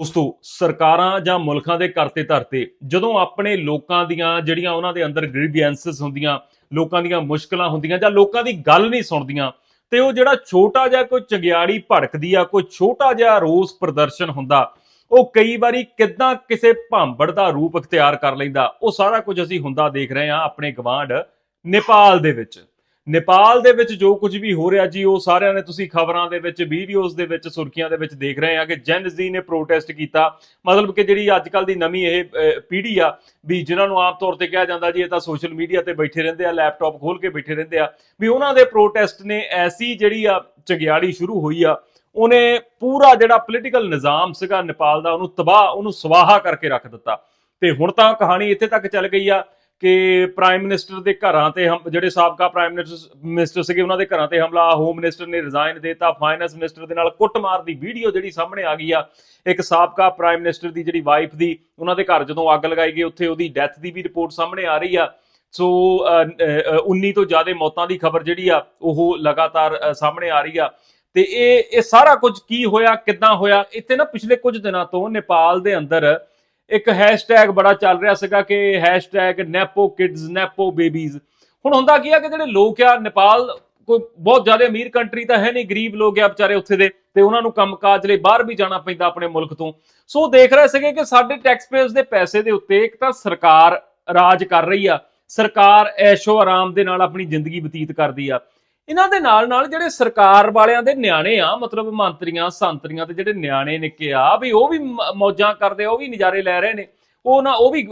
ਉਸ ਤੋਂ ਸਰਕਾਰਾਂ ਜਾਂ ਮੁਲਕਾਂ ਦੇ ਕਰਤੇ ਧਰਤੇ, ਜਦੋਂ ਆਪਣੇ ਲੋਕਾਂ ਦੀਆਂ ਜਿਹੜੀਆਂ ਉਹਨਾਂ ਦੇ ਅੰਦਰ ਗ੍ਰੀਵੈਂਸਸ ਹੁੰਦੀਆਂ, ਲੋਕਾਂ ਦੀਆਂ ਮੁਸ਼ਕਲਾਂ ਹੁੰਦੀਆਂ ਜਾਂ ਲੋਕਾਂ ਦੀ ਗੱਲ ਨਹੀਂ ਸੁਣਦੀਆਂ, ਤੇ ਉਹ ਜਿਹੜਾ ਛੋਟਾ ਜਿਹਾ ਕੋਈ ਚੰਗਿਆੜੀ ਭੜਕਦੀ ਆ, ਕੋਈ ਛੋਟਾ ਜਿਹਾ ਰੋਸ ਪ੍ਰਦਰਸ਼ਨ ਹੁੰਦਾ, ਉਹ ਕਈ ਵਾਰੀ ਕਿਦਾਂ ਕਿਸੇ ਭਾਂਬੜ ਦਾ ਰੂਪ ਅਖਤਿਆਰ ਕਰ ਲੈਂਦਾ, ਉਹ ਸਾਰਾ ਕੁਝ ਅਸੀਂ ਹੁੰਦਾ ਦੇਖ ਰਹੇ ਹਾਂ ਆਪਣੇ ਗਵਾਂਢ ਨੇਪਾਲ ਦੇ ਵਿੱਚ। ਨੇਪਾਲ ਦੇ ਵਿੱਚ ਜੋ ਕੁਝ ਵੀ ਹੋ ਰਿਹਾ ਜੀ, ਉਹ ਸਾਰਿਆਂ ਨੇ ਤੁਸੀਂ ਖਬਰਾਂ ਦੇ ਵਿੱਚ ਵੀਡੀਓਜ਼ ਦੇ ਵਿੱਚ, ਸੁਰਖੀਆਂ ਦੇ ਵਿੱਚ ਦੇਖ ਰਹੇ ਆ ਕਿ ਜੈਨ ਜ਼ੀ ਨੇ ਪ੍ਰੋਟੈਸਟ ਕੀਤਾ। ਮਤਲਬ ਕਿ ਜਿਹੜੀ ਅੱਜ ਕੱਲ ਦੀ ਨਵੀਂ ਇਹ ਪੀੜ੍ਹੀ ਆ, ਵੀ ਜਿਨ੍ਹਾਂ ਨੂੰ ਆਮ ਤੌਰ ਤੇ ਕਿਹਾ ਜਾਂਦਾ ਜੀ, ਇਹ ਤਾਂ ਸੋਸ਼ਲ ਮੀਡੀਆ ਤੇ ਬੈਠੇ ਰਹਿੰਦੇ ਆ ਲੈਪਟਾਪ ਖੋਲ ਕੇ ਬੈਠੇ ਰਹਿੰਦੇ ਆ, ਵੀ ਉਹਨਾਂ ਦੇ ਪ੍ਰੋਟੈਸਟ ਨੇ ਐਸੀ ਜਿਹੜੀ ਆ ਚੰਗਿਆੜੀ ਸ਼ੁਰੂ ਹੋਈ ਆ, ਉਹਨੇ ਪੂਰਾ ਜਿਹੜਾ ਪੋਲੀਟੀਕਲ ਨਿਜ਼ਾਮ ਸੀਗਾ ਨੇਪਾਲ ਦਾ, ਉਹਨੂੰ ਤਬਾਹ, ਉਹਨੂੰ ਸਵਾਹਾ ਕਰਕੇ ਰੱਖ ਦਿੱਤਾ। ਤੇ ਹੁਣ ਤਾਂ ਕਹਾਣੀ ਇੱਥੇ ਤੱਕ ਚੱਲ ਗਈ ਆ ਕਿ ਪ੍ਰਾਈਮ ਮਿਨਿਸਟਰ ਦੇ ਘਰਾਂ ਤੇ ਹਮ ਜਿਹੜੇ ਸਾਬਕਾ ਪ੍ਰਾਈਮ ਮਿਨਿਸਟਰ ਸੀਗੇ ਉਹਨਾਂ ਦੇ ਘਰਾਂ ਤੇ ਹਮਲਾ ਹੋਮ ਮਿਨਿਸਟਰ ਨੇ ਰਿਜ਼ਾਈਨ ਦੇਤਾ ਫਾਈਨੈਂਸ ਮਿਨਿਸਟਰ ਦੇ ਨਾਲ ਕੁੱਟਮਾਰ ਦੀ ਵੀਡੀਓ ਜਿਹੜੀ ਸਾਹਮਣੇ ਆ ਗਈ ਆ ਇੱਕ ਸਾਬਕਾ ਪ੍ਰਾਈਮ ਮਿਨਿਸਟਰ ਦੀ ਜਿਹੜੀ ਵਾਈਫ ਦੀ ਉਹਨਾਂ ਦੇ ਘਰ ਜਦੋਂ ਅੱਗ ਲਗਾਈ ਗਈ ਉੱਥੇ ਉਹਦੀ ਡੈਥ ਦੀ ਵੀ ਰਿਪੋਰਟ ਸਾਹਮਣੇ ਆ ਰਹੀ ਆ। ਸੋ ਅ, 19 ਤੋਂ ਜ਼ਿਆਦਾ ਮੌਤਾਂ ਦੀ ਖਬਰ ਜਿਹੜੀ ਆ ਉਹ ਲਗਾਤਾਰ ਸਾਹਮਣੇ ਆ ਰਹੀ ਆ। ਤੇ ਇਹ ਇਹ ਸਾਰਾ ਕੁਝ ਕੀ ਹੋਇਆ ਕਿੱਦਾਂ ਹੋਇਆ? ਇੱਥੇ ਨਾ ਪਿਛਲੇ ਕੁਝ ਦਿਨਾਂ ਤੋਂ ਨੇਪਾਲ ਦੇ ਅੰਦਰ ਇੱਕ ਹੈਸ਼ਟੈਗ ਬੜਾ ਚੱਲ ਰਿਹਾ ਸੀਗਾ ਕਿ hashtag nepo kids nepo babies. ਹੁਣ ਹੁੰਦਾ ਕੀ ਆ ਕਿ ਜਿਹੜੇ ਲੋਕ ਆ, ਨੇਪਾਲ ਕੋਈ ਬਹੁਤ ਜ਼ਿਆਦਾ ਅਮੀਰ ਕੰਟਰੀ ਤਾਂ ਹੈ ਨਹੀਂ, ਗਰੀਬ ਲੋਕ ਆ ਵਿਚਾਰੇ ਉੱਥੇ ਦੇ, ਤੇ ਉਹਨਾਂ ਨੂੰ ਕੰਮਕਾਜ ਲਈ ਬਾਹਰ ਵੀ ਜਾਣਾ ਪੈਂਦਾ ਆਪਣੇ ਮੁਲਕ ਤੋਂ। ਸੋ ਦੇਖ ਰਹੇ ਸੀਗੇ ਕਿ ਸਾਡੇ ਟੈਕਸ ਪੇਅਰਸ ਦੇ ਪੈਸੇ ਦੇ ਉੱਤੇ ਇੱਕ ਤਾਂ ਸਰਕਾਰ ਰਾਜ ਕਰ ਰਹੀ ਆ। ਸਰਕਾਰ ਐਸ਼ੋ ਆਰਾਮ ਦੇ ਨਾਲ ਆਪਣੀ ਜ਼ਿੰਦਗੀ ਬਤੀਤ ਕਰਦੀ ਆ। ਇਹਨਾਂ ਦੇ ਨਾਲ ਨਾਲ ਜਿਹੜੇ ਸਰਕਾਰ ਵਾਲਿਆਂ ਦੇ ਨਿਆਣੇ ਆ ਮਤਲਬ ਮੰਤਰੀਆਂ ਸੰਤਰੀਆਂ ਤੇ ਜਿਹੜੇ ਨਿਆਣੇ ਨਿੱਕੇ ਆ ਵੀ ਉਹ ਵੀ ਮੌਜਾਂ ਕਰਦੇ ਉਹ ਵੀ ਨਜ਼ਾਰੇ ਲੈ ਰਹੇ ਨੇ। ਉਹ ਨਾ ਉਹ ਵੀ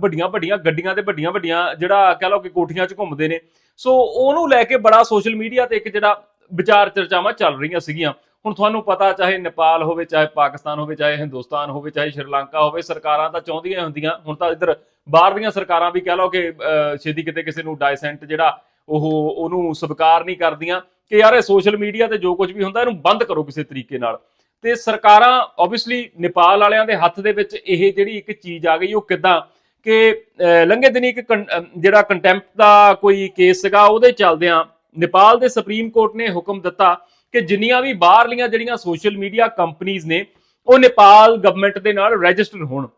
ਵੱਡੀਆਂ ਵੱਡੀਆਂ ਗੱਡੀਆਂ ਤੇ ਵੱਡੀਆਂ ਵੱਡੀਆਂ ਜਿਹੜਾ ਕਹ ਲਓ ਕਿ ਕੋਠੀਆਂ 'ਚ ਘੁੰਮਦੇ ਨੇ। ਸੋ ਉਹਨੂੰ ਲੈ ਕੇ ਬੜਾ ਸੋਸ਼ਲ ਮੀਡੀਆ ਤੇ ਇੱਕ ਜਿਹੜਾ ਵਿਚਾਰ ਚਰਚਾਵਾਂ ਚੱਲ ਰਹੀਆਂ ਸੀਗੀਆਂ। ਹੁਣ ਤੁਹਾਨੂੰ ਪਤਾ ਚਾਹੇ ਨੇਪਾਲ ਹੋਵੇ ਚਾਹੇ ਪਾਕਿਸਤਾਨ ਹੋਵੇ ਚਾਹੇ ਹਿੰਦੁਸਤਾਨ ਹੋਵੇ ਚਾਹੇ ਸ਼੍ਰੀਲੰਕਾ ਹੋਵੇ ਸਰਕਾਰਾਂ ਤਾਂ ਚਾਹੁੰਦੀਆਂ ਹੁੰਦੀਆਂ। ਹੁਣ ਤਾਂ ਇੱਧਰ ਬਾਹਰ ਦੀਆਂ ਸਰਕਾਰਾਂ ਵੀ ਕਹ ਲਓ ਕਿ ਅਹ, ਛੇਤੀ ਕਿਤੇ ਕਿਸੇ ਨੂੰ ਡਾਇਸੈਂਟ ਜਿਹੜਾ ਉਹ ਉਹਨੂੰ ਸਵੀਕਾਰ ਨਹੀਂ ਕਰਦੀਆਂ ਕਿ ਯਾਰ ਇਹ ਸੋਸ਼ਲ ਮੀਡੀਆ ਤੇ ਜੋ ਕੁਝ ਵੀ ਹੁੰਦਾ ਇਹਨੂੰ ਬੰਦ ਕਰੋ ਕਿਸੇ ਤਰੀਕੇ ਨਾਲ। ਤੇ ਸਰਕਾਰਾਂ ਆਬਵੀਅਸਲੀ ਨੇਪਾਲ ਵਾਲਿਆਂ ਦੇ ਹੱਥ ਦੇ ਵਿੱਚ ਇਹ ਜਿਹੜੀ ਇੱਕ ਚੀਜ਼ ਆ ਗਈ, ਉਹ ਕਿਦਾਂ? ਕਿ ਲੰਘੇ ਦਿਨੀ ਇੱਕ ਕੰ- ਜਿਹੜਾ ਕੰਟੈਂਪਟ ਦਾ ਕੋਈ ਕੇਸ ਸੀਗਾ, ਉਹਦੇ ਚੱਲਦਿਆਂ ਨੇਪਾਲ ਦੇ ਸੁਪਰੀਮ ਕੋਰਟ ਨੇ ਹੁਕਮ ਦਿੱਤਾ ਕਿ ਜਿੰਨੀਆਂ ਵੀ ਬਾਹਰਲੀਆਂ ਜਿਹੜੀਆਂ ਸੋਸ਼ਲ ਮੀਡੀਆ ਕੰਪਨੀਆਂ ਨੇ, ਉਹ ਨੇਪਾਲ ਗਵਰਨਮੈਂਟ ਦੇ ਨਾਲ ਰਜਿਸਟਰ ਹੋਣ।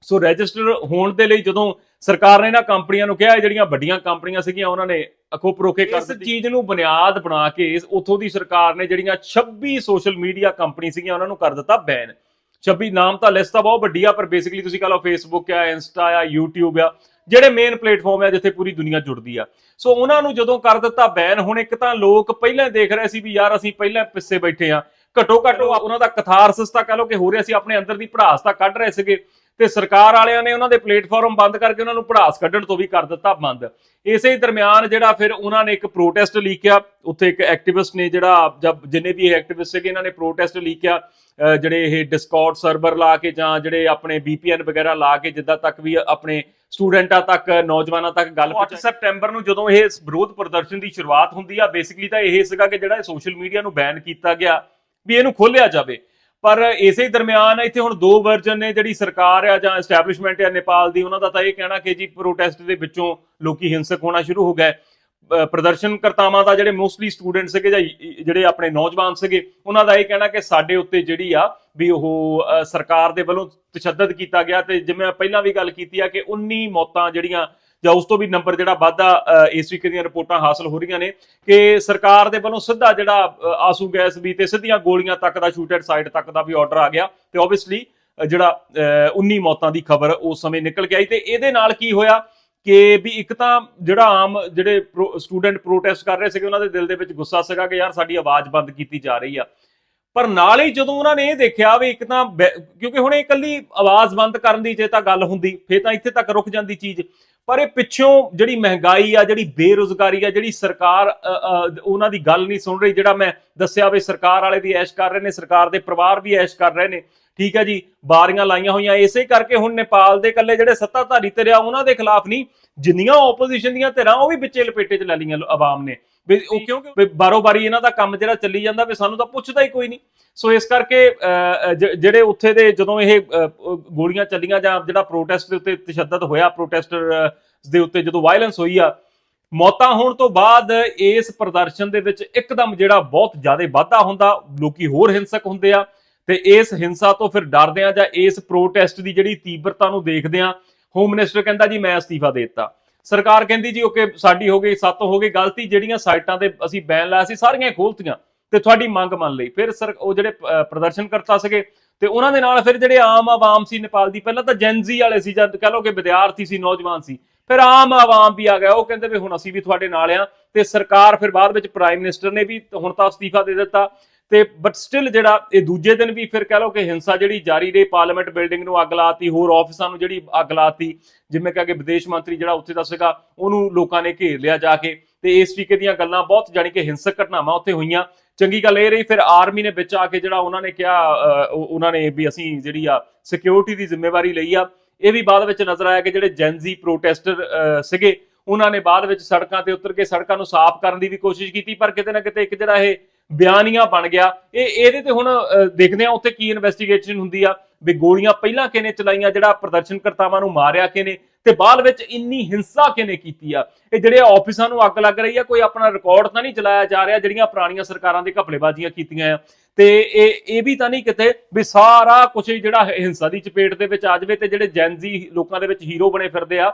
ਸੋ ਰਜਿਸਟਰ ਹੋਣ ਦੇ ਲਈ ਜਦੋਂ ਸਰਕਾਰ ਨੇ ਇਹਨਾਂ ਕੰਪਨੀਆਂ ਨੂੰ ਕਿਹਾ ਜਿਹੜੀਆਂ ਵੱਡੀਆਂ ਕੰਪਨੀਆਂ ਸੀਗੀਆਂ ਉਹਨਾਂ ਨੇ ਅਖੋ ਪਰੋਖੇ ਕਰ ਇਸ ਚੀਜ਼ ਨੂੰ ਬੁਨਿਆਦ ਬਣਾ ਕੇ ਇਸ- ਉੱਥੋਂ ਦੀ ਸਰਕਾਰ ਨੇ ਜਿਹੜੀਆਂ 26 ਸੋਸ਼ਲ ਮੀਡੀਆ ਕੰਪਨੀ ਸੀਗੀਆਂ ਉਹਨਾਂ ਨੂੰ ਕਰ ਦਿੱਤਾ ਬੈਨ। 26 ਨਾਮ ਤਾਂ ਲਿਸਟ ਤਾਂ ਬਹੁਤ ਵੱਡੀ ਆ ਪਰ ਬੇਸਿਕਲੀ ਤੁਸੀਂ ਕਹ ਲਓ ਫੇਸਬੁੱਕ ਆ ਇੰਸਟਾ ਆ YouTube ਆ ਜਿਹੜੇ ਮੇਨ ਪਲੇਟਫਾਰਮ ਆ ਜਿੱਥੇ ਪੂਰੀ ਦੁਨੀਆ ਜੁੜਦੀ ਆ। ਸੋ ਉਹਨਾਂ ਨੂੰ ਜਦੋਂ ਕਰ ਦਿੱਤਾ ਬੈਨ ਹੁਣ ਇੱਕ ਤਾਂ ਲੋਕ ਪਹਿਲਾਂ ਦੇਖ ਰਹੇ ਸੀ ਵੀ ਯਾਰ ਅਸੀਂ ਪਹਿਲਾਂ ਪਿੱਛੇ ਬੈਠੇ ਆ। ਘੱਟੋ ਘੱਟ ਉਹ ਉਹਨਾਂ ਦਾ ਕਥਾਰਸਿਸ ਤਾਂ ਕਹ ਲਓ ਕਿ ਹੋ ਰਿਹਾ ਸੀ ਆਪਣੇ ਅੰਦਰ ਦੀ ਭੜਾਸ ਤਾਂ ਕੱਢ ਰਹੇ ਸੀਗੇ। ਤੇ ਸਰਕਾਰ ਵਾਲਿਆਂ ਨੇ ਉਹਨਾਂ ਦੇ ਪਲੇਟਫਾਰਮ ਬੰਦ ਕਰਕੇ ਉਹਨਾਂ ਨੂੰ ਭੜਾਸ ਕੱਢਣ ਤੋਂ ਵੀ ਕਰ ਦਿੱਤਾ ਬੰਦ। ਇਸੇ ਹੀ ਦਰਮਿਆਨ ਜਿਹੜਾ ਫਿਰ ਉਹਨਾਂ ਨੇ ਇੱਕ ਪ੍ਰੋਟੈਸਟ ਲੀਕਿਆ ਉੱਥੇ ਇੱਕ ਐਕਟਿਵਿਸਟ ਨੇ ਜਿਹੜਾ ਜਦ ਜਿੰਨੇ ਵੀ ਇਹ ਐਕਟਿਵਿਸਟ ਸੀਗੇ ਇਹਨਾਂ ਨੇ ਪ੍ਰੋਟੈਸਟ ਲੀਕਿਆ ਅਹ ਜਿਹੜੇ ਇਹ ਡਿਸਕਾਰਡ ਸਰਵਰ ਲਾ ਕੇ ਜਾਂ ਜਿਹੜੇ ਆਪਣੇ VPN ਵਗੈਰਾ ਲਾ ਕੇ ਜਿੱਦਾਂ ਤੱਕ ਵੀ ਆਪਣੇ ਸਟੂਡੈਂਟਾਂ ਤੱਕ ਨੌਜਵਾਨਾਂ ਤੱਕ ਗੱਲ 8 ਸਪਟੈਂਬਰ ਨੂੰ ਜਦੋਂ ਇਹ ਵਿਰੋਧ ਪ੍ਰਦਰਸ਼ਨ ਦੀ ਸ਼ੁਰੂਆਤ ਹੁੰਦੀ ਆ ਬੇਸਿਕਲੀ ਤਾਂ ਇਹ ਸੀਗਾ ਕਿ ਜਿਹੜਾ ਸੋਸ਼ਲ ਮੀਡੀਆ ਨੂੰ ਬੈਨ ਕੀਤਾ ਗਿਆ। ਵੀ ਇਹਨੂੰ ਖੋਲਿਆ ਜਾਵੇ। ਪਰ ਇਸੇ ਦਰਮਿਆਨ ਇੱਥੇ ਹੁਣ ਦੋ ਵਰਜਨ ਨੇ ਜਿਹੜੀ ਸਰਕਾਰ ਆ ਜਾਂ ਐਸਟੈਬਲਿਸ਼ਮੈਂਟ ਆ ਨੇਪਾਲ ਦੀ, ਉਹਨਾਂ ਦਾ ਤਾਂ ਇਹ ਕਹਿਣਾ ਕਿ ਜੀ ਪ੍ਰੋਟੈਸਟ ਦੇ ਵਿੱਚੋਂ ਲੋਕੀ ਹਿੰਸਕ ਹੋਣਾ ਸ਼ੁਰੂ ਹੋ ਗਏ। ਅਹ ਪ੍ਰਦਰਸ਼ਨਕਰਤਾਵਾਂ ਦਾ ਜਿਹੜੇ ਮੋਸਟਲੀ ਸਟੂਡੈਂਟ ਸੀਗੇ ਜਾਂ ਜਿਹੜੇ ਆਪਣੇ ਨੌਜਵਾਨ ਸੀਗੇ, ਉਹਨਾਂ ਦਾ ਇਹ ਕਹਿਣਾ ਕਿ ਸਾਡੇ ਉੱਤੇ ਜਿਹੜੀ ਆ ਵੀ ਉਹ ਸਰਕਾਰ ਦੇ ਵੱਲੋਂ ਤਸ਼ੱਦਦ ਕੀਤਾ ਗਿਆ ਤੇ ਜਿਵੇਂ ਪਹਿਲਾਂ ਵੀ ਗੱਲ ਕੀਤੀ ਆ ਕਿ 19 ਮੌਤਾਂ ਜਿਹੜੀਆਂ ਜਾਂ ਉਸ ਤੋਂ ਵੀ ਨੰਬਰ ਜਿਹੜਾ ਵਾਧਾ, ਅਹ, ਇਸ ਵੀਕ ਦੀਆਂ ਰਿਪੋਰਟਾਂ ਹਾਸਲ ਹੋ ਰਹੀਆਂ ਨੇ ਕਿ ਸਰਕਾਰ ਦੇ ਵੱਲੋਂ ਸਿੱਧਾ ਜਿਹੜਾ, ਅਹ, ਆਸੂ ਗੈਸ ਵੀ ਤੇ ਸਿੱਧੀਆਂ ਗੋਲੀਆਂ ਤੱਕ ਦਾ ਸ਼ੂਟ ਐਟ ਸਾਈਡ ਤੱਕ ਦਾ ਵੀ ਆਰਡਰ ਆ ਗਿਆ ਤੇ ਆਬਵੀਅਸਲੀ ਜਿਹੜਾ 19 ਮੌਤਾਂ ਦੀ ਖਬਰ ਉਸ ਸਮੇਂ ਨਿਕਲ ਕੇ ਆਈ ਤੇ ਇਹਦੇ ਨਾਲ ਕੀ ਹੋਇਆ ਕਿ ਵੀ ਇੱਕ ਤਾਂ ਜਿਹੜਾ ਆਮ ਜਿਹੜੇ ਸਟੂਡੈਂਟ ਪ੍ਰੋਟੈਸਟ ਕਰ ਰਹੇ ਸੀਗੇ, ਉਹਨਾਂ ਦੇ ਦਿਲ ਦੇ ਵਿੱਚ ਗੁੱਸਾ ਸੀਗਾ ਕਿ ਯਾਰ ਸਾਡੀ ਆਵਾਜ਼ ਬੰਦ ਕੀਤੀ ਜਾ ਰਹੀ ਆ। ਪਰ ਨਾਲ ਹੀ ਜਦੋਂ ਉਹਨਾਂ ਨੇ ਇਹ ਦੇਖਿਆ ਵੀ ਇੱਕ ਤਾਂ ਬੈ- ਕਿਉਂਕਿ ਹੁਣ ਇਹ ਇਕੱਲੀ ਆਵਾਜ਼ ਬੰਦ ਕਰਨ ਦੀ ਜੇ ਤਾਂ ਗੱਲ ਹੁੰਦੀ, ਫੇਰ ਤਾਂ ਇੱਥੇ ਤੱਕ ਰੁਕ ਜਾਂਦੀ ਚੀਜ਼। ਪਰ ਇਹ ਪਿੱਛੋਂ ਜਿਹੜੀ ਮਹਿੰਗਾਈ ਆ, ਜਿਹੜੀ ਬੇਰੁਜ਼ਗਾਰੀ ਆ, ਜਿਹੜੀ ਸਰਕਾਰ ਉਹਨਾਂ ਦੀ ਗੱਲ ਨਹੀਂ ਸੁਣ ਰਹੀ, ਜਿਹੜਾ ਮੈਂ ਦੱਸਿਆ ਵੀ ਸਰਕਾਰ ਵਾਲੇ ਵੀ ਐਸ਼ ਕਰ ਰਹੇ ਨੇ, ਸਰਕਾਰ ਦੇ ਪਰਿਵਾਰ ਵੀ ਐਸ਼ ਕਰ ਰਹੇ ਨੇ, ਠੀਕ ਹੈ ਜੀ, ਬਾਰੀਆਂ ਲਾਈਆਂ ਹੋਈਆਂ, ਇਸੇ ਕਰਕੇ ਹੁਣ ਨੇਪਾਲ ਦੇ ਇਕੱਲੇ ਜਿਹੜੇ ਸੱਤਾਧਾਰੀ ਧਿਰ ਆ ਉਹਨਾਂ ਦੇ ਖਿਲਾਫ ਨਹੀਂ, ਜਿੰਨੀਆਂ ਆਪੋਜੀਸ਼ਨ ਦੀਆਂ ਧਿਰਾਂ, ਉਹ ਵੀ ਵਿੱਚੇ ਲਪੇਟੇ 'ਚ ਲੈ ਲਈਆਂ, ਆਵਾਮ ਨੇ। ਵੀ ਉਹ ਕਿਉਂਕਿ ਬਾਰੋ ਬਾਰੀ ਇਹਨਾਂ ਦਾ ਕੰਮ ਜਿਹੜਾ ਚੱਲੀ ਜਾਂਦਾ ਵੀ ਸਾਨੂੰ ਤਾਂ ਪੁੱਛਦਾ ਹੀ ਕੋਈ ਨਹੀਂ। ਸੋ ਇਸ ਕਰਕੇ ਜਿਹੜੇ ਉੱਥੇ ਦੇ ਜਦੋਂ ਇਹ ਗੋਲੀਆਂ ਚੱਲੀਆਂ ਜਾਂ ਜਿਹੜਾ ਪ੍ਰੋਟੈਸਟ ਦੇ ਉੱਤੇ ਤਸ਼ੱਦਦ ਹੋਇਆ ਪ੍ਰੋਟੈਸਟਰ ਦੇ ਉੱਤੇ ਜਦੋਂ ਵਾਇਲੈਂਸ ਹੋਈ ਆ ਮੌਤਾਂ ਹੋਣ ਤੋਂ ਬਾਅਦ ਇਸ ਪ੍ਰਦਰਸ਼ਨ ਦੇ ਵਿੱਚ ਇੱਕਦਮ ਜਿਹੜਾ ਬਹੁਤ ਜ਼ਿਆਦਾ ਵਾਧਾ ਹੁੰਦਾ ਲੋਕੀ ਹੋਰ ਹਿੰਸਕ ਹੁੰਦੇ ਆ ਤੇ ਇਸ ਹਿੰਸਾ ਤੋਂ ਫਿਰ ਡਰਦੇ ਆ ਜਾਂ ਇਸ ਪ੍ਰੋਟੈਸਟ ਦੀ ਜਿਹੜੀ ਤੀਬਰਤਾ ਨੂੰ ਦੇਖਦੇ ਆ ਹੋਮ ਮਿਨਿਸਟਰ ਕਹਿੰਦਾ ਜੀ ਮੈਂ ਅਸਤੀਫਾ ਦੇ ਦਿੱਤਾ। ਸਰਕਾਰ ਕਹਿੰਦੀ ਜੀ, ਓਕੇ, ਸਾਡੀ ਹੋ ਗਈ, ਸੱਤ ਹੋ ਗਈ, ਗਲਤੀ ਜਿਹੜੀਆਂ ਸਾਈਟਾਂ ਤੇ ਅਸੀਂ ਬੈਨ ਲਾਇਆ ਸੀ, ਸਾਰੀਆਂ ਖੋਲਤੀਆਂ ਤੇ ਤੁਹਾਡੀ ਮੰਗ ਮੰਨ ਲਈ। ਫਿਰ ਸਰ, ਉਹ ਜਿਹੜੇ ਪ੍ਰਦਰਸ਼ਨ ਕਰਤਾ ਸੀਗੇ ਤੇ ਉਹਨਾਂ ਦੇ ਨਾਲ ਫਿਰ ਜਿਹੜੇ ਆਮ ਆਵਾਮ ਸੀ ਨੇਪਾਲ ਦੀ, ਪਹਿਲਾਂ ਤਾਂ ਜੈਨਜ਼ੀ ਵਾਲੇ ਸੀ ਜਦ ਕਹ ਲਓ ਕਿ ਵਿਦਿਆਰਥੀ ਸੀ, ਨੌਜਵਾਨ ਸੀ, ਫਿਰ ਆਮ ਆਵਾਮ ਵੀ ਆ ਗਿਆ। ਉਹ ਕਹਿੰਦੇ ਵੀ ਹੁਣ ਅਸੀਂ ਵੀ ਤੁਹਾਡੇ ਨਾਲ ਆ ਤੇ ਸਰਕਾਰ ਫਿਰ ਬਾਅਦ ਵਿੱਚ ਪ੍ਰਾਈਮ ਮਿਨਿਸਟਰ ਨੇ ਵੀ ਹੁਣ ਤਾਂ ਅਸਤੀਫਾ ਦੇ ਦਿੱਤਾ। ਤੇ ਬਟ ਸਟਿਲ ਜਿਹੜਾ ਇਹ ਦੂਜੇ ਦਿਨ ਵੀ ਫਿਰ ਕਹਿ ਲਓ ਕਿ ਹਿੰਸਾ ਜਿਹੜੀ ਜਾਰੀ ਰਹੀ, ਪਾਰਲੀਮੈਂਟ ਬਿਲਡਿੰਗ ਨੂੰ ਅੱਗ ਲਾਤੀ, ਹੋਰ ਆਫਿਸਾਂ ਨੂੰ ਜਿਹੜੀ ਅੱਗ ਲਾਤੀ, ਜਿਵੇਂ ਕਿ ਵਿਦੇਸ਼ ਮੰਤਰੀ ਜਿਹੜਾ ਉੱਥੇ ਦਾ ਸੀਗਾ, ਉਹਨੂੰ ਲੋਕਾਂ ਨੇ ਘੇਰ ਲਿਆ ਜਾ ਕੇ ਤੇ ਇਸ ਤਰੀਕੇ ਦੀਆਂ ਗੱਲਾਂ ਬਹੁਤ ਜਾਣੀ ਕਿ ਹਿੰਸਕ ਘਟਨਾਵਾਂ ਉੱਥੇ ਹੋਈਆਂ। ਚੰਗੀ ਗੱਲ ਇਹ ਰਹੀ, ਫਿਰ ਆਰਮੀ ਨੇ ਵਿੱਚ ਆ ਕੇ ਜਿਹੜਾ ਉਹਨਾਂ ਨੇ ਕਿਹਾ ਉਹਨਾਂ ਨੇ ਵੀ ਅਸੀਂ ਜਿਹੜੀ ਆ ਸਿਕਿਉਰਿਟੀ ਦੀ ਜ਼ਿੰਮੇਵਾਰੀ ਲਈ ਆ। ਇਹ ਵੀ ਬਾਅਦ ਵਿੱਚ ਨਜ਼ਰ ਆਇਆ ਕਿ ਜਿਹੜੇ ਜੈਨਜ਼ੀ ਪ੍ਰੋਟੈਸਟਰ ਸੀਗੇ, ਉਹਨਾਂ ਨੇ ਬਾਅਦ ਵਿੱਚ ਸੜਕਾਂ ਤੇ ਉਤਰ ਕੇ ਸੜਕਾਂ ਨੂੰ ਸਾਫ਼ ਕਰਨ ਦੀ ਵੀ ਕੋਸ਼ਿਸ਼ ਕੀਤੀ, ਪਰ ਕਿਤੇ ਨਾ ਕਿਤੇ ਇੱਕ ਜਿਹੜਾ ਇਹ ਬਿਆਨੀਆਂ ਬਣ ਗਿਆ। ਇਹ, ਇਹਦੇ ਤੇ ਹੁਣ ਦੇਖਦੇ ਆ ਉੱਥੇ ਕੀ ਇਨਵੈਸਟੀਗੇਸ਼ਨ ਹੁੰਦੀ ਆ। ਵੀ ਗੋਲੀਆਂ ਪਹਿਲਾਂ ਕਿਨੇ ਚਲਾਈਆਂ, ਜਿਹੜਾ ਪ੍ਰਦਰਸ਼ਨਕਰਤਾਵਾਂ ਨੂੰ ਮਾਰਿਆ ਕਿਨੇ ਤੇ ਬਾਅਦ ਵਿੱਚ ਇੰਨੀ ਹਿੰਸਾ ਕਿਨੇ ਕੀਤੀ ਆ। ਇਹ ਜਿਹੜੇ ਆਫਿਸਾਂ ਨੂੰ ਅੱਗ ਲੱਗ ਰਹੀ ਆ, ਕੋਈ ਆਪਣਾ ਰਿਕਾਰਡ ਤਾਂ ਨਹੀਂ ਚਲਾਇਆ ਜਾ ਰਿਹਾ ਜਿਹੜੀਆਂ ਪੁਰਾਣੀਆਂ ਸਰਕਾਰਾਂ ਦੇ ਘਪਲੇਬਾਜ਼ੀਆਂ ਕੀਤੀਆਂ ਆ। ਤੇ ਇਹ ਇਹ ਵੀ ਤਾਂ ਨਹੀਂ ਕਿਤੇ ਵੀ ਸਾਰਾ ਕੁਝ ਜਿਹੜਾ ਹਿੰਸਾ ਦੀ ਚਪੇਟ ਦੇ ਵਿੱਚ ਆ ਜਾਵੇ ਤੇ ਜਿਹੜੇ ਜੈਨਜ਼ੀ ਲੋਕਾਂ ਦੇ ਵਿੱਚ ਹੀਰੋ ਬਣੇ ਫਿਰਦੇ ਆ,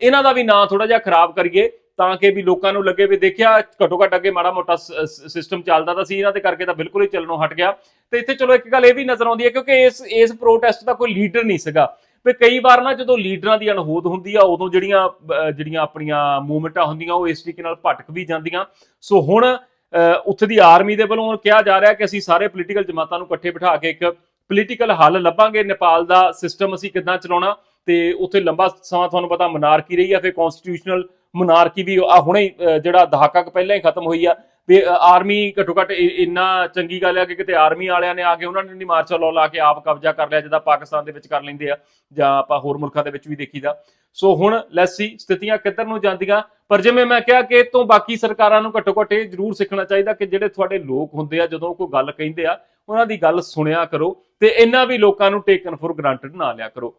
ਇਹਨਾਂ ਦਾ ਵੀ ਨਾਂ ਥੋੜਾ ਜਿਹਾ ਖਰਾਬ ਕਰੀਏ। ਤਾਂ ਕਿ ਵੀ ਲੋਕਾਂ ਨੂੰ ਲੱਗੇ ਵੀ ਦੇਖਿਆ ਘੱਟੋ ਘੱਟ ਅੱਗੇ ਮਾੜਾ ਮੋਟਾ ਸਿਸਟਮ ਚੱਲਦਾ ਤਾਂ ਸੀ ਇਹਨਾਂ ਦੇ ਕਰਕੇ ਤਾਂ ਬਿਲਕੁਲ ਹੀ ਚੱਲਣੋਂ ਹਟ ਗਿਆ। ਤੇ ਇੱਥੇ ਚਲੋ ਇੱਕ ਗੱਲ ਇਹ ਵੀ ਨਜ਼ਰ ਆਉਂਦੀ ਹੈ ਕਿਉਂਕਿ ਇਸ ਇਸ ਪ੍ਰੋਟੈਸਟ ਦਾ ਕੋਈ ਲੀਡਰ ਨਹੀਂ ਸੀਗਾ। ਵੀ ਕਈ ਵਾਰ ਨਾ ਜਦੋਂ ਲੀਡਰਾਂ ਦੀ ਅਣਹੋਂਦ ਹੁੰਦੀ ਆ ਉਦੋਂ ਜਿਹੜੀਆਂ ਜਿਹੜੀਆਂ ਆਪਣੀਆਂ ਮੂਵਮੈਂਟਾਂ ਹੁੰਦੀਆਂ ਉਹ ਇਸ ਤਰੀਕੇ ਨਾਲ ਭਟਕ ਵੀ ਜਾਂਦੀਆਂ। ਸੋ ਹੁਣ ਅਹ, ਉੱਥੇ ਦੀ ਆਰਮੀ ਦੇ ਵੱਲੋਂ ਕਿਹਾ ਜਾ ਰਿਹਾ ਕਿ ਅਸੀਂ ਸਾਰੇ ਪੋਲੀਟੀਕਲ ਜਮਾਤਾਂ ਨੂੰ ਇਕੱਠੇ ਬਿਠਾ ਕੇ ਇੱਕ ਪੋਲੀਟੀਕਲ ਹੱਲ ਲੱਭਾਂਗੇ। ਨੇਪਾਲ ਦਾ ਸਿਸਟਮ ਅਸੀਂ ਕਿੱਦਾਂ ਚਲਾਉਣਾ ਤੇ ਉੱਥੇ ਲੰਬਾ ਸਮਾਂ ਤੁਹਾਨੂੰ ਪਤਾ ਮਨਾਰਕੀ ਰਹੀ ਆ ਫਿਰ ਕਨਸਟੀਟਿਊਸ਼ਨਲ ਮਨਾਰਕੀ ਵੀ ਆ, ਹੁਣੇ ਜਿਹੜਾ ਦਹਾਕਾ ਪਹਿਲਾਂ ਹੀ ਖਤਮ ਹੋਈ ਆ, ਵੀ ਆਰਮੀ ਘੱਟੋ ਘੱਟ ਇੰਨਾ ਚੰਗੀ ਗੱਲ ਆ ਕਿ ਕਿਤੇ ਆਰਮੀ ਵਾਲਿਆਂ ਨੇ ਆ ਕੇ ਉਹਨਾਂ ਨੇ ਨਹੀਂ ਮਾਰਸ਼ਲ ਲਾਅ ਲਾ ਕੇ ਆਪ ਕਬਜ਼ਾ ਕਰ ਲਿਆ, ਜਿੱਦਾਂ ਪਾਕਿਸਤਾਨ ਦੇ ਵਿੱਚ ਕਰ ਲੈਂਦੇ ਆ, ਜਾਂ ਆਪਾਂ ਹੋਰ ਮੁਲਕਾਂ ਦੇ ਵਿੱਚ ਵੀ ਦੇਖੀਦਾ। ਸੋ ਹੁਣ ਲੈਟਸ ਸੀ ਸਥਿਤੀਆਂ ਕਿੱਧਰ ਨੂੰ ਜਾਂਦੀਆਂ, ਪਰ ਜਿਵੇਂ ਮੈਂ ਕਿਹਾ ਕਿ ਇਹ ਤੋਂ ਬਾਕੀ ਸਰਕਾਰਾਂ ਨੂੰ ਘੱਟੋ ਘੱਟ ਇਹ ਜ਼ਰੂਰ ਸਿੱਖਣਾ ਚਾਹੀਦਾ ਕਿ ਜਿਹੜੇ ਤੁਹਾਡੇ ਲੋਕ ਹੁੰਦੇ ਆ, ਜਦੋਂ ਕੋਈ ਗੱਲ ਕਹਿੰਦੇ ਆ, ਉਹਨਾਂ ਦੀ ਗੱਲ ਸੁਣਿਆ ਕਰੋ, ਤੇ ਇਹਨਾਂ ਵੀ ਲੋਕਾਂ ਨੂੰ ਟੇਕਨ ਫੋਰ ਗ੍ਰਾਂਟਡ ਨਾ ਲਿਆ ਕਰੋ।